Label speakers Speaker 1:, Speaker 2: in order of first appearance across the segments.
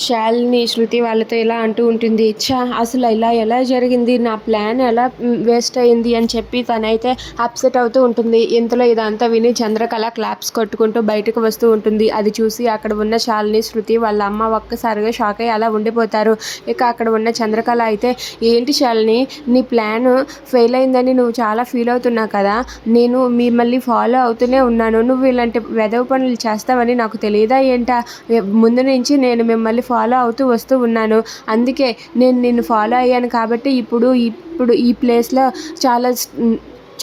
Speaker 1: శాలిని శృతి వాళ్ళతో ఇలా అంటూ ఉంటుంది ఛా అసలు ఇలా ఎలా జరిగింది? నా ప్లాన్ ఎలా వేస్ట్ అయింది? అని చెప్పి తనైతే అప్సెట్ అవుతూ ఉంటుంది. ఇంతలో ఇదంతా విని చంద్రకళ క్లాప్స్ కొట్టుకుంటూ బయటకు వస్తూ ఉంటుంది. అది చూసి అక్కడ ఉన్న శాలిని శృతి వాళ్ళ అమ్మ ఒక్కసారిగా షాక్ అయ్యి అలా ఉండిపోతారు. ఇక అక్కడ ఉన్న చంద్రకళ అయితే ఏంటి శాలిని నీ ప్లాన్ ఫెయిల్ అయిందని నువ్వు చాలా ఫీల్ అవుతున్నావు కదా? నేను మిమ్మల్ని ఫాలో అవుతూనే ఉన్నాను. నువ్వు ఇలాంటి వెదవ పనులు చేస్తావని నాకు తెలియదా ఏంటా? ముందు నుంచి నేను మిమ్మల్ని ఫాలో అవుతూ వస్తూ ఉన్నాను. అందుకే నేను నిన్ను ఫాలో అయ్యాను కాబట్టి ఇప్పుడు ఇప్పుడు ఈ ప్లేస్లో చాలా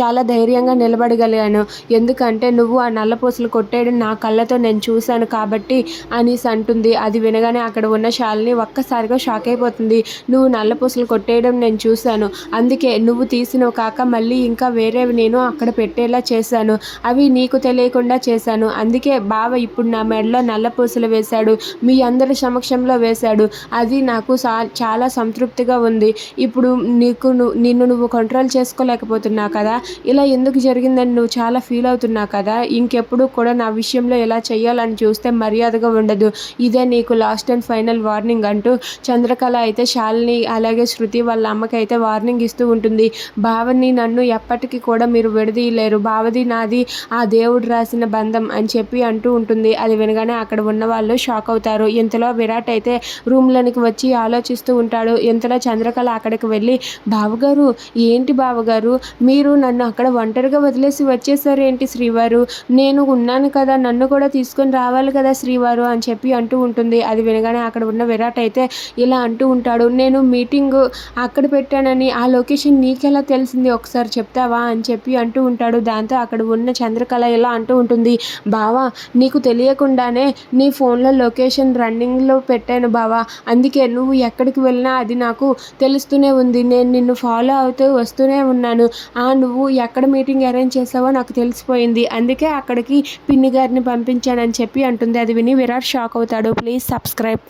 Speaker 1: చాలా ధైర్యంగా నిలబడగలిగాను. ఎందుకంటే నువ్వు ఆ నల్లపూసలు కొట్టేయడం నా కళ్ళతో నేను చూశాను కాబట్టి అనేసి అంటుంది. అది వినగానే అక్కడ ఉన్న శాలిని ఒక్కసారిగా షాక్ అయిపోతుంది. నువ్వు నల్లపూసలు కొట్టేయడం నేను చూశాను. అందుకే నువ్వు తీసినవి కాక మళ్ళీ ఇంకా వేరేవి నేను అక్కడ పెట్టేలా చేశాను. అవి నీకు తెలియకుండా చేశాను. అందుకే బావ ఇప్పుడు నా మెడలో నల్లపూసలు వేశాడు. మీ అందరి సమక్షంలో వేశాడు. అది నాకు సా చాలా సంతృప్తిగా ఉంది. ఇప్పుడు నీకు ను- నిన్ను నువ్వు కంట్రోల్ చేసుకోలేకపోతున్నావు కదా? ఇలా ఎందుకు జరిగిందని నువ్వు చాలా ఫీల్ అవుతున్నావు కదా? ఇంకెప్పుడు కూడా నా విషయంలో ఇలా చేయాలని చూస్తే మర్యాదగా ఉండదు. ఇదే నీకు లాస్ట్ అండ్ ఫైనల్ వార్నింగ్ అంటూ చంద్రకళ అయితే శాలిని అలాగే శృతి వాళ్ళ అమ్మకి అయితే వార్నింగ్ ఇస్తూ ఉంటుంది. బావని నన్ను ఎప్పటికీ కూడా మీరు విడదీయలేరు. బావది నాది ఆ దేవుడు రాసిన బంధం అని చెప్పి అంటూ ఉంటుంది. అది వినగానే అక్కడ ఉన్న వాళ్ళు షాక్ అవుతారు. ఇంతలో విరాట్ అయితే రూమ్లోనికి వచ్చి ఆలోచిస్తూ ఉంటాడు. ఇంతలో చంద్రకళ అక్కడికి వెళ్ళి బావగారు ఏంటి బావగారు? మీరు నన్ను అక్కడ ఒంటరిగా వదిలేసి వచ్చేసారు ఏంటి శ్రీవారు? నేను ఉన్నాను కదా నన్ను కూడా తీసుకొని రావాలి కదా శ్రీవారు అని చెప్పి అంటూ ఉంటుంది. అది వినగానే అక్కడ ఉన్న విరాట్ అయితే ఇలా అంటూ ఉంటాడు. నేను మీటింగ్ అక్కడ పెట్టానని ఆ లొకేషన్ నీకెలా తెలిసింది? ఒకసారి చెప్తావా అని చెప్పి అంటూ ఉంటాడు. దాంతో అక్కడ ఉన్న చంద్రకళ ఇలా అంటూ ఉంటుంది. బావా నీకు తెలియకుండానే నీ ఫోన్లో లొకేషన్ రన్నింగ్లో పెట్టాను బావా. అందుకే నువ్వు ఎక్కడికి వెళ్ళినా అది నాకు తెలుస్తూనే ఉంది. నేను నిన్ను ఫాలో అవుతూ వస్తూనే ఉన్నాను. ఆ నువ్వు నువ్వు ఎక్కడ మీటింగ్ అరేంజ్ చేసావో నాకు తెలిసిపోయింది. అందుకే అక్కడికి పిన్ని గారిని పంపించానని చెప్పి అంటుంది. అది విని విరాట్ షాక్ అవుతాడు. Please subscribe.